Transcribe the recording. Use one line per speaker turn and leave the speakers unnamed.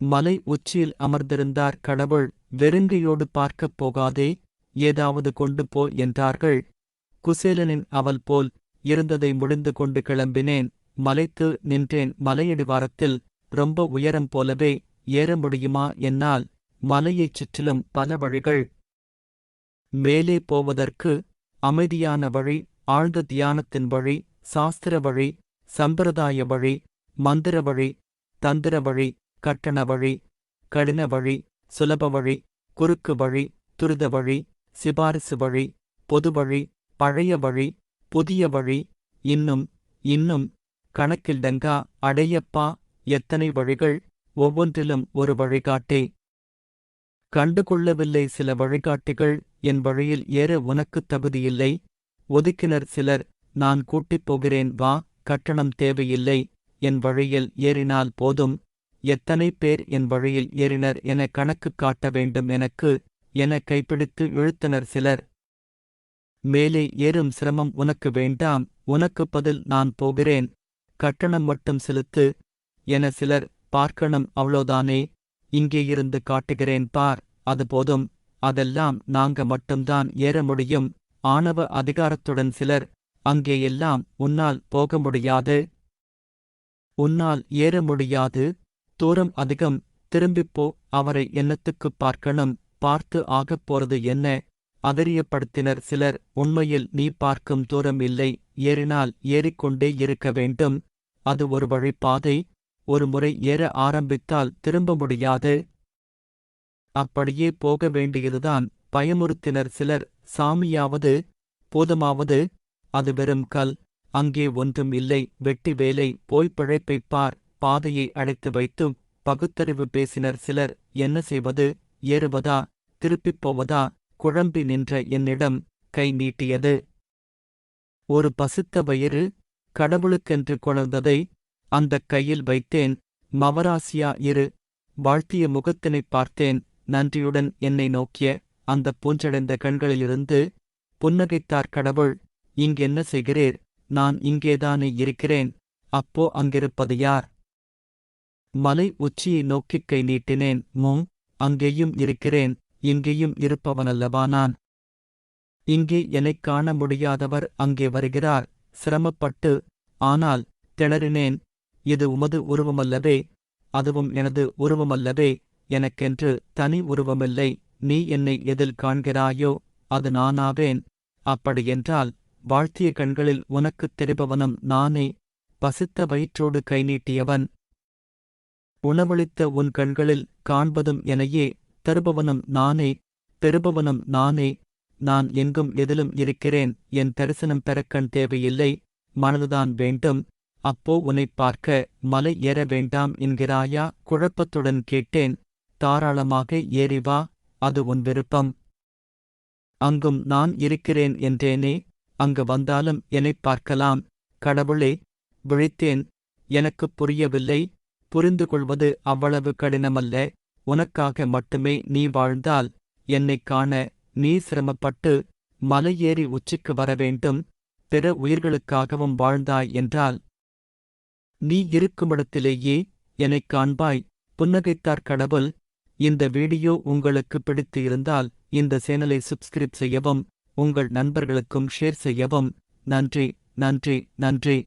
மலை உச்சியில் அமர்ந்திருந்தார் கடவுள் வெறுங்கையோடு பார்க்கப் போகாதே ஏதாவது கொண்டு போ என்றார்கள். குசேலனின் அவல் போல் இருந்ததை முடிந்து கொண்டு கிளம்பினேன். மலைத்து நின்றேன். மலையடிவாரத்தில் ரொம்ப உயரம் போலவே ஏற முடியுமா என்னால். மலையைச் சுற்றிலும் பல வழிகள். மேலே போவதற்கு அமைதியான வழி ஆழ்ந்த தியானத்தின் வழி சாஸ்திர வழி சம்பிரதாய வழி மந்திர வழி தந்திர வழி கட்டண வழி கடின வழி சுலப வழி குறுக்கு வழி துரித வழி சிபாரிசு வழி பொது வழி பழைய வழி புதிய வழி இன்னும் இன்னும் கணக்கில்டங்கா அடையப்பா எத்தனை வழிகள் ஒவ்வொன்றிலும் ஒரு வழிகாட்டே. கண்டுகொள்ளவில்லை சில வழிகாட்டிகள் என் வழியில் ஏற உனக்குத் தகுதியில்லை. ஒதுக்கினர் சிலர் நான் கூட்டிப் போகிறேன் வா கட்டணம் தேவையில்லை என் வழியில் ஏறினால் போதும். எத்தனை பேர் என் வழியில் ஏறினர் என கணக்கு காட்ட வேண்டும் எனக்கு என கைப்பிடித்து இழுத்தனர் சிலர். மேலே ஏறும் சிரமம் உனக்கு வேண்டாம் உனக்கு பதில் நான் போகிறேன். கட்டணம் மட்டும் செலுத்து என சிலர் பார்க்கணும் அவ்வளோதானே இங்கே இருந்து காட்டுகிறேன் பார் அது போதும் அதெல்லாம் நாங்க மட்டும்தான் ஏற முடியும். ஆணவ அதிகாரத்துடன் சிலர் அங்கே எல்லாம் உன்னால் போக முடியாது. உன்னால் ஏற முடியாது. தூரம் அதிகம் திரும்பிப் போ அவரை என்னத்துக்குப் பார்க்கணும் பார்த்து ஆகப் போறது என்ன? அதரியப்படுத்தினர் சிலர் உண்மையில் நீ பார்க்கும் தூரம் இல்லை ஏறினால் ஏறிக்கொண்டே இருக்க வேண்டும். அது ஒரு வழிப்பாதை ஒரு முறை ஏற ஆரம்பித்தால் திரும்ப முடியாது. அப்படியே போக வேண்டியதுதான் பயமுறுத்தினர் சிலர் சாமியாவது போதமாவது அது வெறும் கல் அங்கே ஒன்றும் இல்லை வெட்டி வேலை போய் பிழைப்பைப் பார். பாதையை அடைத்து வைத்தும் பகுத்தறிவு பேசினர் சிலர் என்ன செய்வது? ஏறுவதா? திருப்பிப் போவதா? குழம்பி நின்ற என்னிடம் கை நீட்டியது. ஒரு பசித்த வயிறு கடவுளுக்கென்று கொணர்ந்ததை அந்தக் கையில் வைத்தேன். மவராசியா இரு. வாழ்த்திய முகத்தினைப் பார்த்தேன். நன்றியுடன் என்னை நோக்கிய அந்தப் பூஞ்சடைந்த கண்களிலிருந்து புன்னகைத்தார் கடவுள் இங்கென்ன செய்கிறீர்? நான் இங்கேதானே இருக்கிறேன். அப்போ அங்கிருப்பது யார்? மலை உச்சியை நோக்கிக் கை நீட்டினேன். மும் அங்கேயும் இருக்கிறேன் இங்கேயும் இருப்பவனல்லவா நான். இங்கே என்னைக் காண முடியாதவர் அங்கே வருகிறார் சிரமப்பட்டு ஆனால் திணறினேன் இது உமது உருவமல்லவே அதுவும் எனது உருவமல்லவே எனக்கென்று தனி உருவமில்லை நீ என்னை எதில் காண்கிறாயோ அது நானாவேன். அப்படியென்றால் வாழ்த்திய கண்களில் உனக்குத் தெரிபவனும் நானே. பசித்த வயிற்றோடு கை நீட்டியவன் உணவளித்த உன் கண்களில் காண்பதும் எனையே தருபவனும் நானே பெறுபவனும் நானே நான் எங்கும் எதிலும் இருக்கிறேன். என் தரிசனம் பெறக்கண் தேவையில்லை மனதுதான் வேண்டும். அப்போ உன்னைப் பார்க்க மலை ஏற வேண்டாம் என்கிறாயா? குழப்பத்துடன் கேட்டேன். தாராளமாக ஏறி வா அது உன் விருப்பம். அங்கும் நான் இருக்கிறேன் என்றேனே அங்கு வந்தாலும் என்னைப் பார்க்கலாம். கடவுளே விழித்தேன் எனக்குப் புரியவில்லை. புரிந்து கொள்வது அவ்வளவு கடினமல்ல. உனக்காக மட்டுமே நீ வாழ்ந்தால் என்னைக் காண நீ சிரமப்பட்டு மலையேறி உச்சிக்கு வரவேண்டும் பிற உயிர்களுக்காகவும் வாழ்ந்தாய் என்றால் நீ இருக்குமிடத்திலேயே என்னைக் காண்பாய். புன்னகைத்தார் கடவுள் இந்த வீடியோ உங்களுக்கு பிடித்து இருந்தால் இந்த சேனலை சப்ஸ்கிரைப் செய்யவும் உங்கள் நண்பர்களுக்கும் ஷேர் செய்யவும். நன்றி நன்றி நன்றி.